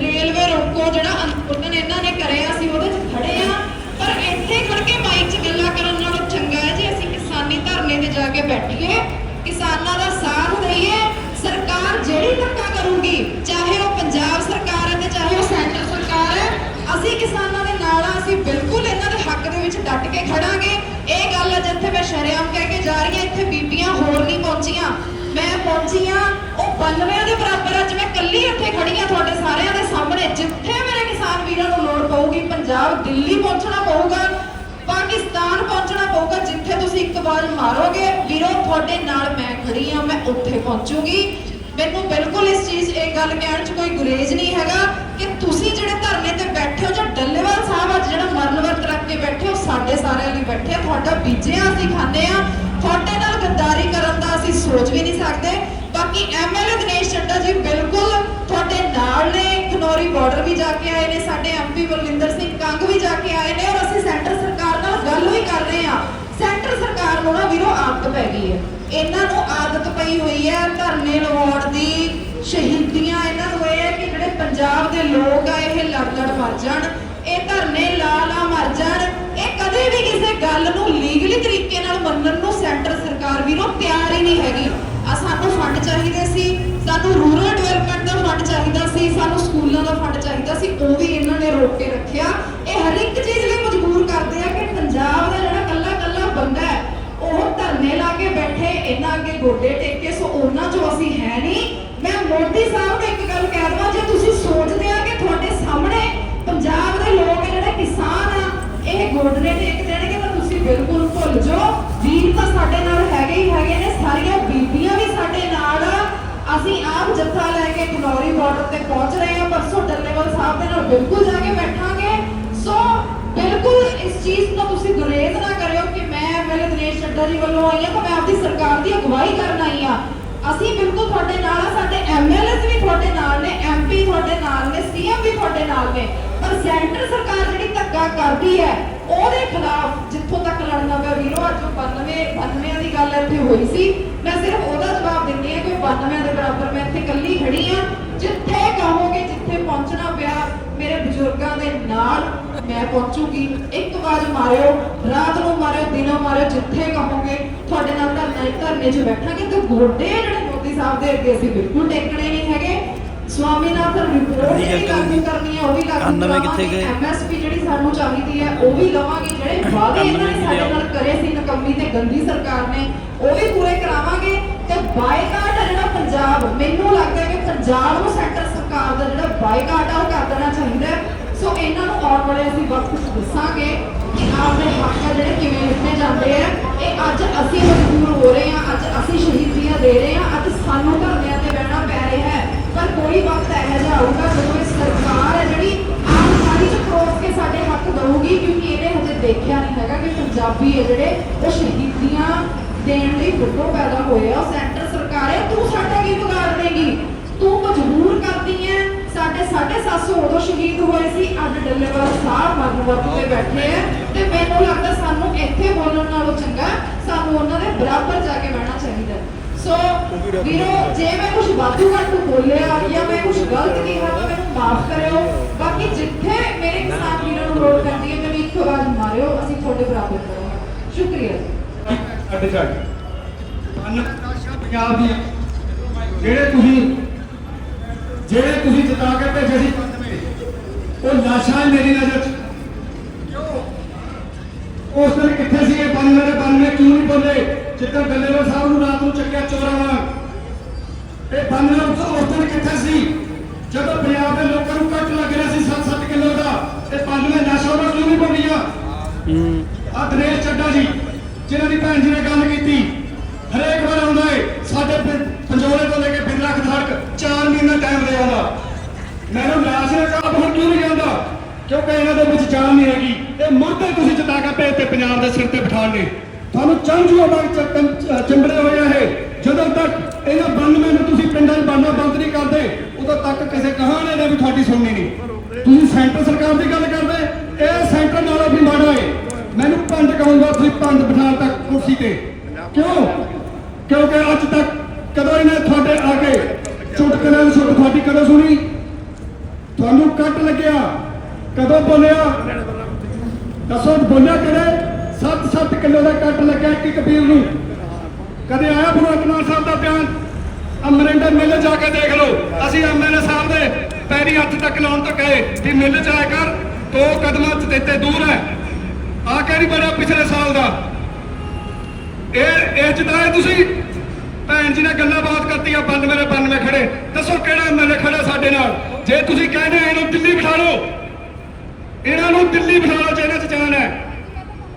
ਰੇਲਵੇ ਰੋਕੋ ਜਿਹੜਾ ਅੰਦੋਲਨ ਇਹਨਾਂ ਨੇ ਕਰਿਆ ਅਸੀਂ ਉਹਦੇ 'ਚ ਖੜੇ ਆ ਪਰ ਇੱਥੇ ਖੜ ਕੇ ਮਾਈਕ 'ਚ ਗੱਲਾਂ ਕਰਨ ਨਾਲੋਂ ਚੰਗਾ ਹੈ ਜੇ ਅਸੀਂ ਕਿਸਾਨੀ ਧਰਨੇ ਤੇ ਜਾ ਕੇ ਬੈਠੀਏ, ਕਿਸਾਨਾਂ ਦਾ ਸਾਥ ਦਈਏ, ਸਰਕਾਰ ਜਿਹੜੀ ਧੱਕਾ ਕਰੂਗੀ, ਚਾਹੇ ਉਹ ਪੰਜਾਬ ਸਰਕਾਰ ਹੈ ਤੇ ਚਾਹੇ ਉਹ ਸੈਂਟਰ ਸਰਕਾਰ ਹੈ, ਅਸੀਂ ਕਿਸਾਨਾਂ ਦੇ ਨਾਲ ਆ ਅਸੀਂ ਬਿਲਕੁਲ ਇਹਨਾਂ ਦੇ ਹੱਕ ਦੇ ਵਿੱਚ ਡਟ ਕੇ ਖੜਾਂਗੇ। ਇਹ ਗੱਲ ਹੈ ਜਿੱਥੇ ਮੈਂ ਸ਼ਰੇਆਮ ਕਹਿ ਕੇ ਜਾ ਰਹੀ ਹਾਂ, ਇੱਥੇ ਬੀਬੀਆਂ ਹੋਰ ਨਹੀਂ ਪਹੁੰਚੀਆਂ। ਮੈਂ ਪਹੁੰਚੀ ਹਾਂ, ਉਹ 92 ਦੇ ਬਰਾਬਰ ਅੱਜ ਮੈਂ ਕੱਲੀ ਇੱਥੇ ਖੜੀ ਹਾਂ ਤੁਹਾਡੇ ਸਾਰਿਆਂ ਦੇ ਸਾਹਮਣੇ ਜਿੱਥੇ ਮੇਰੇ ਕਿਸਾਨ ਵੀਰਾਂ ਨੂੰ ਲੋੜ ਪਊਗੀ ਪੰਜਾਬ ਦਿੱਲੀ ਪਹੁੰਚਣਾ ਪਊਗਾ ਪਾਕਿਸਤਾਨ ਪਹੁੰਚਣਾ ਜਿੱਥੇ ਤੁਸੀਂ ਇੱਕ ਆਵਾਜ਼ ਮਾਰੋਗੇ, ਵੀਰੋ, ਤੁਹਾਡੇ ਨਾਲ ਮੈਂ ਖੜੀ ਹਾਂ, ਮੈਂ ਉੱਥੇ ਪਹੁੰਚੂਗੀ। ਮੈਨੂੰ ਬਿਲਕੁਲ ਇਸ ਚੀਜ਼, ਇਹ ਗੱਲ ਕਹਿਣ 'ਚ ਕੋਈ ਗੁਰੇਜ਼ ਨਹੀਂ ਹੈਗਾ ਕਿ ਤੁਸੀਂ ਜਿਹੜੇ ਧਰਨੇ ਤੇ ਬੈਠੇ ਹੋ, ਜਾਂ ਡੱਲੇਵਾਲ ਸਾਹਿਬ ਅੱਜ ਜਿਹੜਾ ਮਰਨ ਵਰਤ ਰੱਖ ਕੇ ਬੈਠੇ ਹੋ, ਸਾਡੇ ਸਾਰਿਆਂ ਲਈ ਬੈਠੇ ਤੁਹਾਡਾ ਬੀਜਿਆ ਅਸੀਂ ਖਾਂਦੇ ਆ। ਤੁਹਾਡੇ ਨਾਲ ਗੱਦਾਰੀ ਕਰਨ ਦਾ ਅਸੀਂ ਸੋਚ ਵੀ ਨਹੀਂ ਸਕਦੇ। ਬਾਕੀ ਐਮਐਲਏ ਦਿਨੇਸ਼ ਚੱਡਾ ਜੀ ਬਿਲਕੁਲ ਤੁਹਾਡੇ ਨਾਲ ਨੇ। ਖਨੌਰੀ ਬਾਰਡਰ ਵੀ ਜਾ ਕੇ ਆਏ ਨੇ, ਸਾਡੇ ਐਮਪੀ ਬਲਵਿੰਦਰ ਸਿੰਘ ਕੰਗ ਵੀ ਜਾ ਕੇ ਆਏ ਨੇ, ਔਰ ਅਸੀਂ ਸੈਂਟਰ ਗੱਲ ਵੀ ਕਰ ਰਹੇ ਆ ਸੈਂਟਰ ਸਰਕਾਰ ਨੂੰ ਨਾ ਵੀਰੋ ਆਦਤ ਪੈ ਗਈ ਹੈ। ਇਹਨਾਂ ਨੂੰ ਆਦਤ ਪਈ ਹੋਈ ਹੈ ਧਰਨੇ ਲਵਾਉਣ ਦੀ, ਸ਼ਹੀਦੀਆਂ ਇਹਨਾਂ ਨੂੰ ਹੈ ਕਿ ਜਿਹੜੇ ਪੰਜਾਬ ਦੇ ਲੋਕ ਆ, ਇਹ ਲੜ ਲੜ ਮਰ ਜਾਣ, ਇਹ ਧਰਨੇ ਲਾ ਲਾ ਮਰ ਜਾਣ। ਇਹ ਕਦੇ ਵੀ ਕਿਸੇ ਗੱਲ ਨੂੰ ਲੀਗਲੀ ਤਰੀਕੇ ਨਾਲ ਮੰਨਣ ਨੂੰ ਸੈਂਟਰ ਸਰਕਾਰ ਵੀਰੋ ਤਿਆਰ ਹੀ ਨਹੀਂ ਹੈਗੀ। ਸਾਨੂੰ ਫੰਡ ਚਾਹੀਦੇ ਸੀ ਸਾਨੂੰ ਰੂਰਲ ਡਿਵੈਲਪਮੈਂਟ ਦਾ ਫੰਡ ਚਾਹੀਦਾ ਸੀ, ਸਾਨੂੰ ਸਕੂਲਾਂ ਦਾ ਫੰਡ ਚਾਹੀਦਾ ਸੀ, ਉਹ ਵੀ ਇਹਨਾਂ ਨੇ ਰੋਕ ਕੇ ਰੱਖਿਆ। ਇਹ ਹਰ ਇੱਕ ਚੀਜ਼ ਲਈ ਮਜਬੂਰ ਕਰਦੇ ਆ ਕਿ ਪੰਜਾਬ ਦਾ ਜਿਹੜਾ ਕੱਲਾ ਕੱਲਾ ਬੰਦਾ ਹੈ, ਉਹ ਧਰਨੇ ਲਾ ਕੇ ਬੈਠੇ ਇਹਨਾਂ ਅੱਗੇ ਗੋਡੇ ਟੇਕੇ, ਸੋ ਉਹਨਾਂ ਚੋਂ ਅਸੀਂ ਹੈ ਨਹੀਂ। ਮੈਂ ਮੋਦੀ ਸਾਹਿਬ ਨੂੰ ਇੱਕ ਗੱਲ ਕਹਿ ਦਵਾਂ ਜੇ ਤੁਸੀਂ ਸੋਚਦੇ ਆ ਕਿ ਤੁਹਾਡੇ ਸਾਹਮਣੇ ਪੰਜਾਬ ਦੇ ਲੋਕ ਜਿਹੜੇ ਕਿਸਾਨ ਆ ਇਹ ਗੋਡੇ ਟੇਕ ਦੇਣਗੇ ਤਾਂ ਤੁਸੀਂ ਬਿਲਕੁਲ ਭੁੱਲ ਜਾਓ ਵੀਰ ਤਾਂ ਸਾਡੇ ਨਾਲ ਹੈਗੇ ਹੀ ਹੈਗੇ ਨੇ ਸਾਰੀਆਂ ਬੀਬੀਆਂ ਵੀ ਸਾਡੇ ਨਾਲ ਆ ਅਸੀਂ ਆਪ ਜੱਥਾ ਲੈ ਕੇ ਖਨੌਰੀ ਬਾਰਡਰ ਤੇ ਪਹੁੰਚ ਰਹੇ ਹਾਂ ਪਰਸੋਂ ਡੱਲੇਵਾਲ ਸਾਹਿਬ ਦੇ ਨਾਲ ਬਿਲਕੁਲ ਜਾ ਕੇ ਬੈਠਾਂਗੇ। ਸੋ ਬਿਲਕੁਲ ਇਸ ਚੀਜ਼ ਤੋਂ ਤੁਸੀਂ ਗੁਰੇਜ਼ ਨਾ ਕਰਿਓ ਕਿ ਮੈਂ ਮੇਰੇ ਦਿਨੇਸ਼ ਚੱਡਾ ਜੀ ਵੱਲੋਂ ਆਈ ਹਾਂ ਤਾਂ ਮੈਂ ਆਪਦੀ ਸਰਕਾਰ ਦੀ ਅਗਵਾਈ ਕਰਨ ਆਈ ਹਾਂ। ਅਸੀਂ ਬਿਲਕੁਲ ਤੁਹਾਡੇ ਨਾਲ ਆ, ਸਾਡੇ ਐਮਐਲਏਸ ਵੀ ਤੁਹਾਡੇ ਨਾਲ ਨੇ ਐਮਪੀ ਤੁਹਾਡੇ ਨਾਲ ਨੇ ਸੀਐਮ ਵੀ ਤੁਹਾਡੇ ਨਾਲ ਨੇ। ਪਰ ਸੈਂਟਰ ਸਰਕਾਰ ਜਿਹੜੀ ਧੱਕਾ ਕਰਦੀ ਹੈ, ਉਹਦੇ ਖਿਲਾਫ ਜਿੱਥੋਂ ਤੱਕ ਲੜਨਾ ਪਿਆ, ਵੀਰੋ, ਅੱਜ ਉਹ 92 92 ਦੀ ਗੱਲ ਇੱਥੇ ਹੋਈ ਸੀ ਮੈਂ ਸਿਰਫ ਉਹਦਾ ਜਵਾਬ ਦਿੰਦੀ ਹਾਂ ਕਿ 92 ਦੇ ਬਰਾਬਰ ਮੈਂ ਇੱਥੇ ਇਕੱਲੀ ਖੜੀ ਹਾਂ ਜਿੱਥੇ ਕਹੋਗੇ ਜਿੱਥੇ ਪਹੁੰਚਣਾ ਪਿਆ ਮੇਰੇ ਬਜ਼ੁਰਗਾਂ ਦੇ ਨਾਲ ਮੈਂ ਪਹੁੰਚੂਗੀ। ਇੱਕ ਆਵਾਜ਼ ਮਾਰਿਓ ਰਾਤ ਨੂੰ ਮਾਰਿਓ ਦਿਨੋਂ ਮਾਰਿਓ ਜਿੱਥੇ ਕਹੋਗੇ ਤੁਹਾਡੇ ਨਾਲ ਧਰਨੇ ਧਰਨੇ 'ਚ ਬੈਠਾਂਗੇ। ਤੇ ਗੋਡੇ ਜਿਹੜੇ ਮੋਦੀ ਸਾਹਿਬ ਦੇ ਅੱਗੇ ਅਸੀਂ ਬਿਲਕੁਲ ਟੇਕਣੇ ਨਹੀਂ ਹੈਗੇ। ਸਵਾਮੀਨਾਥਨ ਰਿਪੋਰਟ ਜਿਹੜੀ ਲਾਗੂ ਕਰਨੀ ਹੈ ਉਹ ਵੀ ਲਾਗੂ ਗਏ? ਐਮਐਸਪੀ ਜਿਹੜੀ ਸਾਨੂੰ ਚਾਹੀਦੀ ਹੈ ਉਹ ਵੀ ਲਵਾਂਗੇ। ਜਿਹੜੇ ਵਾਅਦੇ ਇਹਨਾਂ ਨੇ ਸਾਡੇ ਨਾਲ ਕਰੇ ਸੀ ਨਕੰਮੀ ਤੇ ਗੰਦੀ ਸਰਕਾਰ ਨੇ ਉਹ ਵੀ ਪੂਰੇ ਕਰਾਵਾਂਗੇ। ਤੇ ਬਾਈਕਾਟ ਹੈ ਜਿਹੜਾ ਪੰਜਾਬ ਮੈਨੂੰ ਲੱਗਦਾ ਹੈ ਕਿ ਪੰਜਾਬ ਨੂੰ ਸੈਂਟਰ ਸਰਕਾਰ ਦਾ ਜਿਹੜਾ ਬਾਈਕਾਟ ਆ, ਉਹ ਕਰ ਦੇਣਾ ਚਾਹੀਦਾ ਸੋ ਇਹਨਾਂ ਨੂੰ ਆਉਣ ਵਾਲੇ ਅਸੀਂ ਵਕਤ ਵਿੱਚ ਦੱਸਾਂਗੇ ਕਿ ਆਪਦੇ ਹੱਕ ਆ ਜਿਹੜੇ ਕਿਵੇਂ ਲਿੱਤੇ ਜਾਂਦੇ ਆ। ਇਹ ਅੱਜ ਅਸੀਂ ਮਜਬੂਰ ਹੋ ਰਹੇ ਹਾਂ, ਅੱਜ ਅਸੀਂ ਸ਼ਹੀਦੀਆਂ ਦੇ ਰਹੇ ਹਾਂ, ਅੱਜ ਸਾਨੂੰ ਧਰਨਿਆਂ ਤੇ ਬਹਿਣਾ ਪੈ ਰਿਹਾ ਹੈ। ਪਰ ਕੋਈ ਵਕਤ ਇਹੋ ਜਿਹਾ ਆਊਗਾ ਜਦੋਂ ਇਹ ਸਰਕਾਰ ਹੈ ਜਿਹੜੀ ਆਮ ਸਾਰੀ ਚ ਖਰੋਸ ਕੇ ਸਾਡੇ ਹੱਕ ਦਊਗੀ, ਕਿਉਂਕਿ ਇਹਨੇ ਹਜੇ ਦੇਖਿਆ ਨਹੀਂ ਹੈਗਾ ਕਿ ਪੰਜਾਬੀ ਹੈ ਜਿਹੜੇ ਉਹ ਸ਼ਹੀਦੀਆਂ ਦੇਣ ਲਈ ਫੁੱਟੋ ਪੈਦਾ ਹੋਏ ਆ। ਉਹ ਸੈਂਟਰ ਸਰਕਾਰ ਹੈ, ਤੂੰ ਸਾਡਾ ਕੀ ਵਿਗਾੜ ਦੇਗੀ? ਤੂੰ ਮਜਬੂਰ ਕਰਦੀ ਹੈ ਸਾਡੇ 750 ਉਦੋਂ ਸ਼ਹੀਦ ਹੋਏ ਸੀ, ਅੱਜ ਡੱਲੇਵਾਲ ਸਾਹਿਬ ਮਰਨ ਤੇ ਬੈਠੇ ਆ ਤੇ ਮੈਨੂੰ ਲੱਗਦਾ ਸਾਨੂੰ ਇੱਥੇ ਬੋਲਣ ਨਾਲੋਂ ਚੰਗਾ ਸਾਨੂੰ ਉਹਨਾਂ ਦੇ ਬਰਾਬਰ ਜਾ ਕੇ ਬਹਿਣਾ ਚਾਹੀਦਾ ਸੋ ਵੀਰੋ, ਜੇ ਮੈਂ ਕੁਝ ਵਾਧੂ ਘੱਟ ਬੋਲਿਆ ਜਾਂ ਮੈਂ ਕੁਝ ਗਲਤ ਕਿਹਾ ਤਾਂ ਮੈਨੂੰ ਮਾਫ ਕਰਿਓ। ਬਾਕੀ ਜਿੱਥੇ ਮੇਰੇ ਕਿਸਾਨ ਵੀਰਾਂ ਨੂੰ ਲੋੜ ਪੈਂਦੀ ਹੈ ਮੈਨੂੰ ਇੱਕ ਆਵਾਜ਼ ਮਾਰਿਓ, ਅਸੀਂ ਤੁਹਾਡੇ ਬਰਾਬਰ ਕਰਾਂਗੇ ਸ਼ੁਕਰੀਆ ਜੀ। ਅੱਡੇ ਛੱਡ। ਪੰਜਾਬ ਦੀ ਜਿਹੜੇ ਤੁਸੀਂ ਜਿਹੜੇ ਤੁਸੀਂ ਜਿਤਾ ਕੇ ਭੇਜੇ ਸੀ ਉਹ ਲਾਸ਼ਾਂ ਮੇਰੀ ਨਜ਼ਰ ਚ। ਕਿਉਂ? ਉਸ ਦਿਨ ਕਿੱਥੇ ਸੀ ਇਹ 92 ਦੇ 92 ਕਿਉਂ ਨਹੀਂ ਬੋਲੇ ਜਿੱਦਾਂ ਗੱਲੇਵਾਲ ਸਾਹਿਬ ਨੂੰ ਰਾਤ ਨੂੰ ਚੱਕਿਆ ਚੋਰਾਂ ਵਾਂਗ। ਇਹ 92 ਉਸ ਦਿਨ ਕਿੱਥੇ ਸੀ? ਜਦੋਂ ਪੰਜਾਬ ਦੇ ਲੋਕਾਂ ਨੂੰ ਕੱਟ ਲੱਗ ਰਿਹਾ ਸੀ 7-7 ਕਿਲੋ ਦਾ ਇਹ 92 ਲਾਸ਼ਾਂ ਉਹਨਾਂ ਕਿਉਂ ਨਹੀਂ ਬੋਲੀਆਂ ਆ ਦਿਨੇਸ਼ ਚੱਡਾ ਜੀ ਜਿਨ੍ਹਾਂ ਦੀ ਭੈਣ ਜੀ ਨੇ ਗੱਲ ਕੀਤੀ ਹਰੇਕ ਵਾਰ ਆਉਂਦਾ ਏ ਸਾਡੇ ਪਿੰ- ਪੰਜੋਲੇ ਤੋਂ ਲੈ ਕੇ ਬਿੰਦਰਾ ਖਥਾੜਕ 4 ਮਹੀਨਾ ਟਾਈਮ ਦੇ ਆਉਂਦਾ ਮੈਨੂੰ ਲਾਸ਼ ਨੇ ਕਹਾ ਹੁਣ ਕਿਉਂ ਨਹੀਂ ਜਾਂਦਾ ਕਿਉਂਕਿ ਇਹਨਾਂ ਦੇ ਵਿੱਚ ਜਾਨ ਨਹੀਂ ਹੈਗੀ ਇਹ ਮੁਰਦੇ ਤੁਸੀਂ ਜਿਤਾ ਕੇ ਭੇਜ ਤੇ ਪੰਜਾਬ ਦੇ ਸਿਰ ਤੇ ਬਿਠਾਉਣ ਨੇ ਤੁਹਾਨੂੰ ਚੰਝੂ ਵਾਂਗ ਚੰਬੜੇ ਹੋਏ ਆ ਇਹ ਜਦੋਂ ਤੱਕ ਇਹਨਾਂ 92 ਨੂੰ ਤੁਸੀਂ ਪਿੰਡਾਂ 'ਚ ਬਣਨਾ ਬੰਦ ਨਹੀਂ ਕਰਦੇ ਉਦੋਂ ਤੱਕ ਕਿਸੇ ਕਹਾਣੀ ਨੇ ਵੀ ਤੁਹਾਡੀ ਸੁਣਨੀ ਨਹੀਂ ਤੁਸੀਂ ਸੈਂਟਰ ਸਰਕਾਰ ਦੀ ਗੱਲ ਕਰਦੇ ਇਹ ਸੈਂਟਰ ਨਾਲੋਂ ਵੀ ਮਾੜਾ ਏ ਮੈਨੂੰ ਪੰਜ ਕਹੂੰਗਾ ਤੁਸੀਂ ਪੰਜ ਬਿਠਾਉਣ ਤੱਕ ਕੁਰਸੀ ਤੇ ਕਿਉਂ? ਕਿਉਂਕਿ ਅੱਜ ਤੱਕ ਕਦੋਂ ਇਹਨੇ ਤੁਹਾਡੇ ਆ ਕੇ ਚੁਟਕਲੇ ਦੀ ਸੁੱਟ ਤੁਹਾਡੀ ਕਦੋਂ ਸੁਣੀ? ਤੁਹਾਨੂੰ ਕੱਟ ਲੱਗਿਆ। ਕਦੋਂ ਬੋਲਿਆ? ਦੱਸੋ, ਬੋਲਿਆ ਕਿਹੜੇ? 7-7 ਕਿਲੋ ਦਾ ਕੱਟ ਲੱਗਿਆ ਇੱਕ ਕਬੀਰ ਨੂੰ। ਕਦੇ ਆਇਆ ਭਗਵੰਤ ਮਾਨ ਸਾਹਿਬ ਦਾ ਬਿਆਨ? ਅਮਰਿੰਦਰ ਮੇਲੇ ਜਾ ਕੇ ਦੇਖ ਲਓ। ਅਸੀਂ ਐਮਐਲਏ ਸਾਹਿਬ ਦੇ ਪੈਰੀ ਹੱਥ ਤੱਕ ਲਾਉਣ ਤੋਂ ਕਹੇ ਵੀ ਮਿਲ ਜਾਇਆ ਕਰ। ਦੋ ਕਦਮਾਂ ਤੇ ਦੂਰ ਹੈ। ਆ ਕਹਿ ਨਹੀਂ ਬੜਾ ਪਿਛਲੇ ਸਾਲ ਦਾ। ਇਹ ਇਹ ਜਿਤਾਏ ਤੁਸੀਂ ਭੈਣ ਜੀ ਨੇ ਗੱਲਾਂ ਬਾਤ ਕਰਤੀਆਂ 92 ਦੇ 92 ਖੜੇ। ਦੱਸੋ ਕਿਹੜਾ ਐਮਐਲਏ ਖੜਾ ਸਾਡੇ ਨਾਲ? ਜੇ ਤੁਸੀਂ ਕਹਿੰਦੇ ਇਹਨੂੰ ਦਿੱਲੀ ਬਿਠਾ ਲਓ। ਇਹਨਾਂ ਨੂੰ ਦਿੱਲੀ ਬਿਠਾ ਲਓ ਜਿਹਨਾਂ ਚ ਜਾਨ ਹੈ।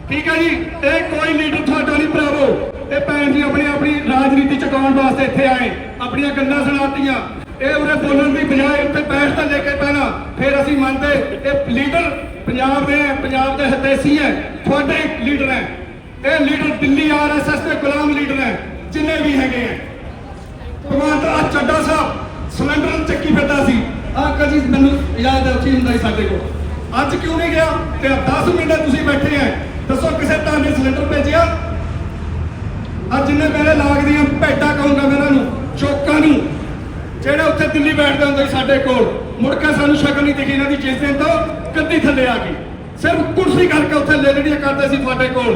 ਠੀਕ ਹੈ ਜੀ? ਇਹ ਕੋਈ ਲੀਡਰ ਤੁਹਾਡਾ ਨਹੀਂ ਭਰਾਵੋ। ਇਹ ਭੈਣ ਜੀ ਆਪਣੀ ਆਪਣੀ ਰਾਜਨੀਤੀ ਚਕਾਉਣ ਵਾਸਤੇ ਇੱਥੇ ਆਏ। ਆਪਣੀਆਂ ਗੱਲਾਂ ਸੁਣਾਤੀਆਂ। ਇਹ ਉਹਨੇ ਬੋਲਣ ਦੀ ਬਜਾਏ ਉੱਤੇ ਬੈਠ ਤਾਂ ਲੈ ਕੇ ਪੈਣਾ ਫਿਰ ਅਸੀਂ ਮੰਨਦੇ ਇਹ ਲੀਡਰ ਪੰਜਾਬ ਦੇ ਹੈ, ਪੰਜਾਬ ਦੇ ਹਿਤੈਸ਼ੀ ਹੈ। ਤੁਹਾਡੇ ਲੀਡਰ ਹੈ। ਇਹ ਲੀਡਰ ਦਿੱਲੀ ਆਰਐਸਐਸ ਦੇ ਗੁਲਾਮ ਲੀਡਰ ਹੈ, ਜਿੰਨੇ ਵੀ ਹੈਗੇ ਹੈ। ਭਗਵੰਤ ਆ ਚੱਡਾ ਸਾਹਿਬ, ਸਿਲੰਡਰ ਚੱਕੀ ਫਿਰਦਾ ਸੀ। ਆ ਕਦੀ ਮੈਨੂੰ ਯਾਦ ਹੈ ਉੱਥੇ ਹੁੰਦਾ ਸੀ ਸਾਡੇ ਕੋਲ। ਅੱਜ ਕਿਉਂ ਨਹੀਂ ਗਿਆ? ਤੇ 10 ਮਿੰਟ ਤੁਸੀਂ ਬੈਠੇ ਆ ਦੱਸੋ ਕਿਸੇ ਤਾਂ ਨੇ ਸਿਲੰਡਰ ਭੇਜਿਆ? ਅੱਜ ਜਿੰਨੇ ਮੇਰੇ ਲਾਗਦੀਆਂ ਭੇਟਾ ਕਹੂੰਗਾ ਮੈਂ ਇਹਨਾਂ ਨੂੰ, ਚੋਕਾਂ ਨੂੰ। ਜਿਹੜੇ ਉੱਥੇ ਦਿੱਲੀ ਬੈਠਦੇ ਹੁੰਦੇ ਸੀ ਸਾਡੇ ਕੋਲ, ਮੁੜ ਕੇ ਸਾਨੂੰ ਸ਼ਕਲ ਨਹੀਂ ਦਿਖੀ ਇਹਨਾਂ ਦੀ ਜਿਸ ਦਿਨ ਤੋਂ ਕੱਦੀ ਥੱਲੇ ਆ ਗਈ। ਸਿਰਫ ਕੁਰਸੀ ਕਰਕੇ ਉੱਥੇ ਲੇਲੜੀਆਂ ਕਰਦੇ ਸੀ ਤੁਹਾਡੇ ਕੋਲ।